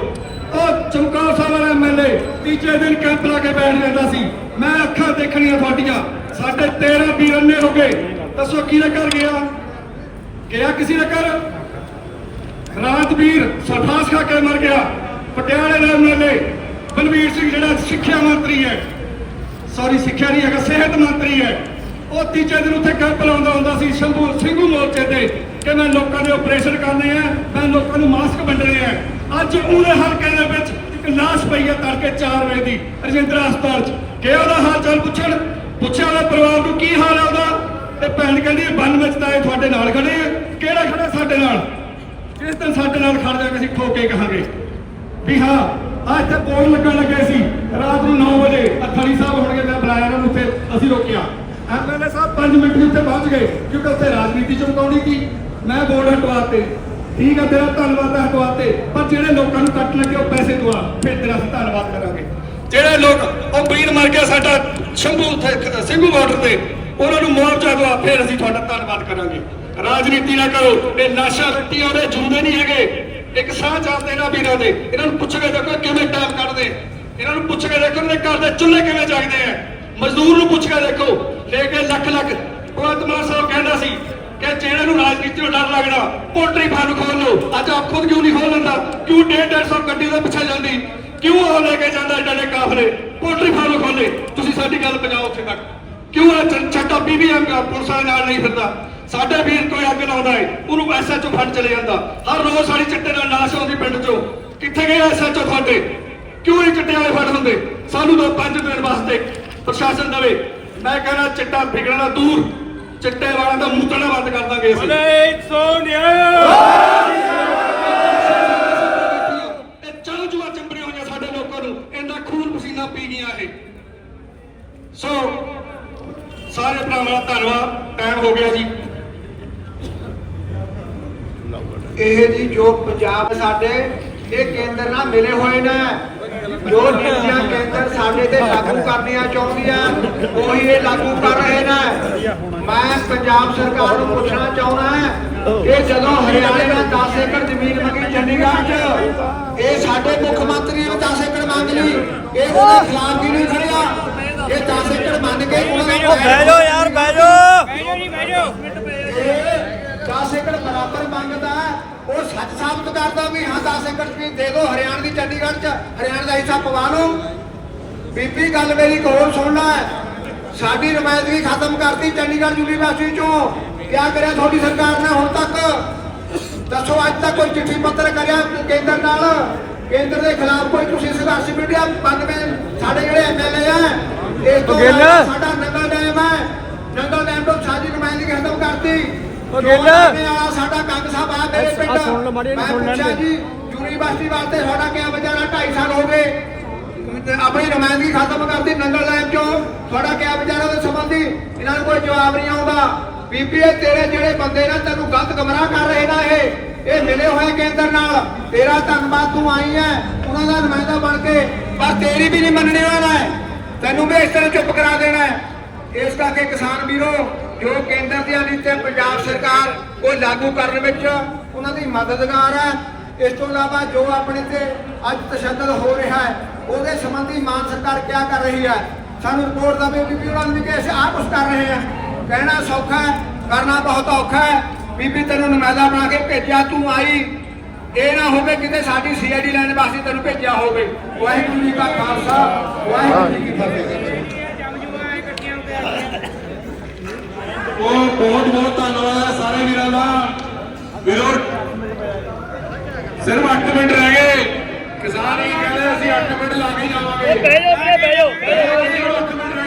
ਉਹ ਚਮਕੌਰ ਸਾਹਿਬ ਵਾਲਾ ਐਮਐਲਏ ਤੀਜੇ ਦਿਨ ਕੈਂਪ ਲਾ ਕੇ ਬੈਠ ਜਾਂਦਾ ਸੀ। ਮੈਂ ਅੱਖਾਂ ਦੇਖਣੀਆਂ ਤੁਹਾਡੀਆਂ। ਸਾਡੇ 13 ਵੀਰ ਅੰਨੇ ਹੋ ਗਏ। ਦੱਸੋ ਕਿਹਦੇ ਘਰ ਗਿਆ? ਗਿਆ ਕਿਸੇ ਦੇ ਘਰ? ਰਾਜਵੀਰ ਸਰਫਾਸ ਖਾ ਕੇ ਮਰ ਗਿਆ। ਪਟਿਆਲੇ ਦਾ ਐਮਐਲਏ ਬਲਵੀਰ ਸਿੰਘ ਜਿਹੜਾ ਸਿੱਖਿਆ ਮੰਤਰੀ ਹੈ। ਸੌਰੀ ਸਿੱਖਿਆ ਨਹੀਂ ਹੈਗਾ, ਸਿਹਤ ਮੰਤਰੀ ਹੈ। ਉਹ ਤੀਜੇ ਦਿਨ ਉੱਥੇ ਕੈਂਪ ਲਾਉਂਦਾ ਹੁੰਦਾ ਸੀ, ਸ਼ੰਭੂ ਸਿੰਘੂ ਤੇ ਕਿ ਮੈਂ ਲੋਕਾਂ ਦੇ ਆਪਰੇਸ਼ਨ ਕਰਨੇ ਆ, ਮੈਂ ਲੋਕਾਂ ਨੂੰ ਮਾਸਕ ਵੰਡਣੇ ਆ। ਅੱਜ ਉਹਦੇ ਹਲਕੇ ਦੇ ਵਿੱਚ ਇੱਕ ਲਾਸ਼ ਪਈ ਹੈ ਤੜਕੇ 4 ਵਜੇ ਦੀ, ਰਜਿੰਦਰਾ ਹਸਪਤਾਲ 'ਚ। ਕਿ ਉਹਦਾ ਹਾਲ ਚਾਲ ਪੁੱਛਣ, ਪੁੱਛਿਆ ਉਹਦੇ ਪਰਿਵਾਰ ਨੂੰ ਕੀ ਹਾਲ ਹੈ ਉਹਦਾ? ਤੇ ਭੈਣ ਕਹਿੰਦੀ, ਬੰਨ ਵਿੱਚ ਤਾਂ ਇਹ ਤੁਹਾਡੇ ਨਾਲ ਖੜੇ ਆ। ਕਿਹੜਾ ਖੜਾ ਸਾਡੇ ਨਾਲ? ਜਿਸ ਦਿਨ ਸਾਡੇ ਨਾਲ ਖੜ ਜਾ ਕੇ ਅਸੀਂ ਖੋ ਕੇ ਕਹਾਂਗੇ ਵੀ ਹਾਂ ਆ ਇੱਥੇ ਬੋਰਡ ਲੱਗਣ ਲੱਗੇ ਸੀ। ਰਾਤ ਨੂੰ 9 ਵਜੇ ਅਥੜੀ ਸਾਹਿਬ ਹੋਣਗੇ, ਮੈਂ ਬੁਲਾਇਆ ਉਹਨਾਂ ਨੂੰ ਉੱਥੇ, ਅਸੀਂ ਰੋਕਿਆ। ਐਮਐਲਏ ਸਾਹਿਬ 5 ਮਿੰਟ ਦੇ ਪਹੁੰਚ ਗਏ, ਕਿਉਂਕਿ ਉੱਥੇ ਰਾਜਨੀਤੀ ਚਮਕਾਉਣੀ ਸੀ। ਮੈਂ ਬੋਰਡ ਹਟਵਾਤੇ ਠੀਕ ਆ, ਤੇਰਾ ਧੰਨਵਾਦ ਹੈ ਹਟਵਾਤੇ ਪਰ ਜਿਹੜੇ ਲੋਕਾਂ ਨੂੰ ਕੱਟ ਲੱਗੇ, ਉਹ ਪੈਸੇ ਦਵਾ। ਫਿਰ ਤੇਰਾ ਅਸੀਂ ਧੰਨਵਾਦ ਕਰਾਂਗੇ। ਜਿਹੜੇ ਲੋਕ, ਉਹ ਵੀਰ ਮਰ ਗਿਆ ਸਾਡਾ ਸ਼ੰਭੂ ਸਿੰਘੂ ਬਾਰਡਰ ਤੇ। ਉਹਨਾਂ ਨੂੰ ਮੁਆਵਜ਼ਾ ਦਵਾ, ਫਿਰ ਅਸੀਂ ਤੁਹਾਡਾ ਧੰਨਵਾਦ ਕਰਾਂਗੇ। ਰਾਜਨੀਤੀ ਨਾ ਕਰੋ। ਇਹ ਨਾਸ਼ਾ ਰੱਟੀਆਂ ਉਹਦੇ ਜੁੰਦੇ ਨਹੀਂ ਹੈਗੇ। ਇੱਕ ਸਾਹ ਚੱਲਦੇ ਨਾ ਵੀਰਾਂ ਦੇ। ਇਹਨਾਂ ਨੂੰ ਪੁੱਛ ਕੇ ਦੇਖੋ ਕਿਵੇਂ ਟਾਈਮ ਕੱਢਦੇ। ਇਹਨਾਂ ਨੂੰ ਪੁੱਛ ਕੇ ਦੇਖੋ ਇਹਨਾਂ ਦੇ ਘਰ ਦੇ ਚੁੱਲ੍ਹੇ ਕਿਵੇਂ ਜਗਦੇ ਆ। ਮਜ਼ਦੂਰ ਨੂੰ ਪੁੱਛ ਕੇ ਦੇਖੋ। ਲੈ ਕੇ ਲੱਖ ਲੱਖ ਭਗਵੰਤ ਮਾਨ ਸਾਹਿਬ ਕਹਿੰਦਾ ਸੀ ਕਿ ਜਿਹੜੇ ਨੂੰ ਰਾਜਨੀਤੀ ਤੋਂ ਡਰ ਲੱਗਦਾ, ਪੋਲਟਰੀ ਫਾਰਮ ਖੋਲ ਲਓ। ਅੱਜ ਆਪ ਖੁਦ ਕਿਉਂ ਨਹੀਂ ਖੋਲ ਲੈਂਦਾ? ਕਿਉਂ 150 ਗੱਡੀ ਦੇ ਪਿੱਛੇ ਜਾਂਦੀ? ਕਿਉਂ ਉਹ ਲੈ ਕੇ ਜਾਂਦਾ ਏਡਾ ਦੇ ਕਾਫਲੇ? ਪੋਲਟਰੀ ਫਾਰਮ ਖੋਲੇ ਤੁਸੀਂ ਸਾਡੀ ਗੱਲ ਪਹੁੰਚਾਓ ਉੱਥੇ ਤੱਕ। ਕਿਉਂ ਇਹ ਛੱਟਾ ਬੀਬੀਐਮ ਪੁਲਿਸ ਵਾਲੇ ਨਾਲ ਨਹੀਂ ਫਿਰਦਾ? ਸਾਡੇ ਵੀਰ ਕੋਈ ਅੱਗ ਲਾਉਂਦਾ ਏ। ਉਹਨੂੰ ਐਸਐਚਓ ਫੜ ਚਲੇ ਜਾਂਦਾ। ਹਰ ਰੋਜ਼ ਸਾਡੀ ਚਿੱਟੇ ਨਾਲ ਲਾਸ਼ ਆਉਂਦੀ ਪਿੰਡ ਚੋਂ। ਕਿੱਥੇ ਗਏ ਐਸਐਚਓ ਤੁਹਾਡੇ ਕਿਉਂ ਇਹ ਚਿੱਟੇ ਵਾਲੇ ਫੜ ਹੁੰਦੇ? ਸਾਨੂੰ ਦੋ ਪੰਜ ਦਿਨ ਵਾਸਤੇ ਪ੍ਰਸ਼ਾਸਨ ਦਵੇ। ਮੈਂ ਕਹਿੰਦਾ ਚਿੱਟਾ ਵਿਗੜਨਾ ਦੂਰ। ਚਿੱਟੇ ਵਾਲਿਆਂ ਦਾ ਮੂਤਣਾ ਬੰਦ ਕਰ ਦਾਂਗੇ ਅਸੀਂ। ਇਹ ਚਲੋ ਜੂਆ ਚੰਬੜੀਆਂ ਹੋਈਆਂ ਸਾਡੇ ਲੋਕਾਂ ਨੂੰ। ਇਹਦਾ ਖੂਨ ਪਸੀਨਾ ਪੀ ਗਿਆ ਇਹ। ਸੋ ਸਾਰੇ ਭਰਾਵਾਂ ਦਾ ਧੰਨਵਾਦ। ਟਾਈਮ ਹੋ ਗਿਆ ਜੀ। ਇਹ ਜੀ ਜੋ ਪੰਜਾਬ ਸਾਡੇ ਇਹ ਕੇਂਦਰ ਨਾਲ ਮਿਲੇ ਹੋਏ ਨੇ। ਜੋ ਨੀਤੀਆਂ ਕੇਂਦਰ ਸਾਡੇ ਤੇ ਲਾਗੂ ਕਰਨੀਆਂ ਚਾਹੁੰਦੀਆਂ ਉਹੀ ਇਹ ਲਾਗੂ ਕਰ ਰਹੇ ਨੇ। ਮੈਂ ਪੰਜਾਬ ਸਰਕਾਰ ਨੂੰ ਪੁੱਛਣਾ ਚਾਹੁੰਦਾ ਹਾਂ ਕਿ ਜਦੋਂ ਹਰਿਆਣੇ ਨੇ 10 ਏਕੜ ਜ਼ਮੀਨ ਮੰਗੀ ਚੰਡੀਗੜ੍ਹ 'ਚ ਇਹ ਸਾਡੇ ਮੁੱਖ ਮੰਤਰੀ ਨੇ 10 ਏਕੜ ਮੰਗ ਲਈ। ਇਹ ਉਹਦੇ ਖਿਲਾਫ ਕੀ ਨਹੀਂ ਖੜਿਆ। ਇਹ 10 ਏਕੜ ਮੰਨ ਕੇ ਉਹਨਾਂ ਦਾ ਬਹਿ ਜਾਓ ਯਾਰ ਬਹਿ ਜਾਓ। 10 ਏਕੜ ਬਰਾਬਰ ਮੰਗਦਾ। ਉਹ ਸੱਚ ਸਾਬਤ ਕਰਦਾ ਵੀ ਹਾਂ 10 ਏਕੜ ਜ਼ਮੀਨ ਦੇ ਦਿਓ ਹਰਿਆਣਾ ਦੀ ਚੰਡੀਗੜ੍ਹ ਚ ਹਰਿਆਣਾ ਦਾ ਹਿੱਸਾ ਪਵਾ ਲਓ। ਬੀਬੀ ਗੱਲ ਮੇਰੀ ਕੋਲ ਸੁਣਨਾ ਹੈ ਸਾਡੀ ਨੁਮਾਇੰਦਗੀ ਖਤਮ ਕਰਤੀ ਚੰਡੀਗੜ੍ਹ ਯੂਨੀਵਰਸਿਟੀ ਚੋਂ। ਕਿਆ ਕਰਿਆ ਤੁਹਾਡੀ ਸਰਕਾਰ ਨੇ ਹੁਣ ਤੱਕ? ਦੱਸੋ ਅੱਜ ਤੱਕ ਕੋਈ ਚਿੱਠੀ ਪੱਤਰ ਕਰਿਆ ਕੇਂਦਰ ਨਾਲ? ਕੇਂਦਰ ਦੇ ਖਿਲਾਫ ਕੋਈ ਤੁਸੀਂ ਸੰਘਰਸ਼ ਮੀਡੀਆ 92 ਸਾਡੇ ਜਿਹੜੇ ਐਮਐਲਏ ਆ ਇਸ ਤੋਂ ਸਾਡਾ ਨੰਗਾ ਡੈਮ ਹੈ ਨੰਗਾ ਡੈਮ ਤੋਂ ਸਾਡੀ ਨੁਮਾਇੰਦਗੀ ਖਤਮ ਕਰਤੀ। ਉਹ ਜੋ ਗਿੱਲ। ਲਾਗੇ ਵਾਲਾ ਸਾਡਾ ਕੰਗ ਸਾਹਿਬ ਆ ਮੇਰੇ ਪਿੰਡ। ਆਹ ਸੁਣ ਲਓ ਮਾੜੀ ਜਿਹੀ ਮੈਂ ਸੁਣ ਲੈਣ ਪੁੱਛਿਆ ਦੇ। ਜੀ ਯੂਨੀਵਰਸਿਟੀ ਵਾਸਤੇ ਸਾਡਾ ਕਿਆ ਵਿਚਾਰਾ 2.5 ਸਾਲ ਹੋ ਗਏ। ਤੇ ਆਪਣੀ ਨੁਮਾਇੰਦਗੀ ਖਤਮ ਕਰਤੀ ਨੰਗਲ ਲੈਬ ਚੋਂ। ਤੁਹਾਡਾ ਕਿਆ ਵਿਚਾਰਾ ਦੇ ਸੰਬੰਧੀ? ਇਹਨਾਂ ਨੂੰ ਕੋਈ ਜਵਾਬ ਨਹੀਂ ਆਉਂਦਾ। ਬੀਬੀ ਇਹ ਤੇਰੇ ਜਿਹੜੇ ਬੰਦੇ ਨੇ ਤੈਨੂੰ ਗਲਤ ਗਮਰਾਹ ਕਰ ਰਹੇ ਨਾ ਇਹ। ਇਹ ਮਿਲੇ ਹੋਏ ਕੇਂਦਰ ਨਾਲ। ਤੇਰਾ ਧੰਨਵਾਦ ਤੂੰ ਆਈ ਹੈ ਉਹਨਾਂ ਦਾ ਨੁਮਾਇੰਦਾ ਬਣ ਕੇ। ਪਰ ਤੇਰੀ ਵੀ ਨਹੀਂ ਮੰਨਣੇ ਵਾਲਾ ਤੈਨੂੰ ਵੀ ਇਸ ਤਰ੍ਹਾਂ ਚੁੱਪ ਕਰਾ ਦੇਣਾ ਇਸ ਕਰਕੇ ਕਿਸਾਨ ਵੀਰੋ ਜੋ ਕੇਂਦਰ ਦੀਆਂ ਨੀਤੀਆਂ ਪੰਜਾਬ ਸਰਕਾਰ ਉਹ ਲਾਗੂ ਕਰਨ ਵਿੱਚ ਉਹਨਾਂ ਦੀ ਮਦਦਗਾਰ ਹੈ। ਇਸ ਤੋਂ ਇਲਾਵਾ ਜੋ ਆਪਣੇ ਤੇ ਅੱਜ ਤਸ਼ੱਦਦ ਹੋ ਰਿਹਾ ਹੈ, ਉਹਦੇ ਸੰਬੰਧੀ ਮਾਨ ਸਰਕਾਰ ਕਿਆ ਕਰ ਰਹੀ ਹੈ? ਸਾਨੂੰ ਰਿਪੋਰਟ ਦਾ ਬੀਬੀ ਉਹਨਾਂ ਨੂੰ ਵੀ ਕਿ ਅਸੀਂ ਆਹ ਕੁਛ ਕਰ ਰਹੇ ਹਾਂ ਕਹਿਣਾ ਸੌਖਾ ਹੈ, ਕਰਨਾ ਬਹੁਤ ਔਖਾ ਹੈ। ਬੀਬੀ ਤੈਨੂੰ ਨੁਮਾਇੰਦਾ ਬਣਾ ਕੇ ਭੇਜਿਆ, ਤੂੰ ਆਈ। ਇਹ ਨਾ ਹੋਵੇ ਕਿਤੇ ਸਾਡੀ ਸੀਆਈਡੀ ਲੈਣ ਵਾਸਤੇ ਤੈਨੂੰ ਭੇਜਿਆ ਹੋਵੇ। ਵਾਹਿਗੁਰੂ ਜੀ ਕਾ ਖਾਲਸਾ, ਵਾਹਿਗੁਰੂ ਜੀ ਕੀ ਫਤਿਹ। ਉਹ ਬਹੁਤ ਬਹੁਤ ਧੰਨਵਾਦ ਹੈ ਸਾਰੇ ਵੀਰਾਂ ਦਾ ਵੀਰੋ ਸਿਰਫ 8 ਮਿੰਟ ਰਹਿ ਗਏ ਕਿਸਾਨ ਹੀ ਕਹਿੰਦੇ ਅਸੀਂ 8 ਮਿੰਟ ਲਾ ਕੇ ਹੀ ਜਾਵਾਂਗੇ ਬਹਿ ਜਾਓ ਬਹਿ ਜਾਓ ਵੀਰੋ 8 ਮਿੰਟ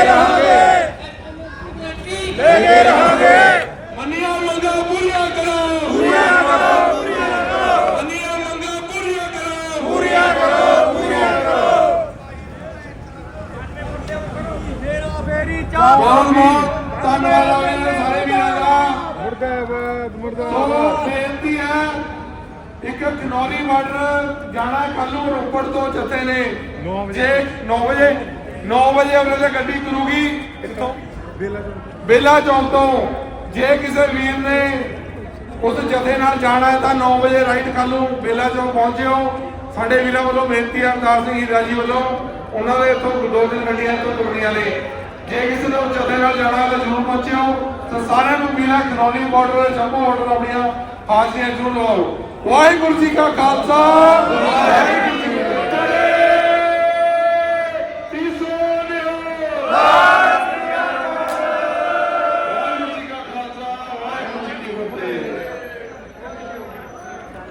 Amen. ਵਜੇ ਉਹਨਾਂ ਦੀ ਗੱਡੀ ਤੁਰੂਗੀ? ਇੱਥੋਂ ਬੇਲਾ ਚੌਂਕ ਤੋਂ। ਜੇ ਕਿਸੇ ਵੀਰ ਨੇ ਉਸ ਜਥੇ ਨਾਲ ਜਾਣਾ ਹੈ ਤਾਂ 9 ਵਜੇ ਰਾਈਟ ਕੱਲ ਨੂੰ ਬੇਲਾ ਚੌਂਕ ਪਹੁੰਚਿਓ। ਸਾਡੇ ਵੀਰਾਂ ਵੱਲੋਂ ਬੇਨਤੀ ਹੈ, ਅਵਤਾਰ ਸਿੰਘ ਹੀਰਾ ਜੀ ਵੱਲੋਂ ਉਹਨਾਂ ਦੇ ਇੱਥੋਂ ਦੋ ਤਿੰਨ ਗੱਡੀਆਂ ਤੋਂ ਤੁਰਨੀਆਂ ਨੇ। ਜੇ ਕਿਸੇ ਨੇ ਉਸ ਜਥੇ ਨਾਲ ਜਾਣਾ ਤਾਂ ਜ਼ਰੂਰ ਪਹੁੰਚਿਓ। ਤਾਂ ਸਾਰਿਆਂ ਨੂੰ ਵੀਰਾਂ ਖਨੌਲੀ ਬਾਰਡਰ ਜੰਮੂ ਬਾਰਡਰ ਆਪਣੀਆਂ ਹਾਜ਼ਰੀਆਂ ਜ਼ਰੂਰ ਲਵਾਓ। ਵਾਹਿਗੁਰੂ ਜੀ ਕਾ ਖਾਲਸਾ। ਵਾਹਿਗੁਰੂ Oh!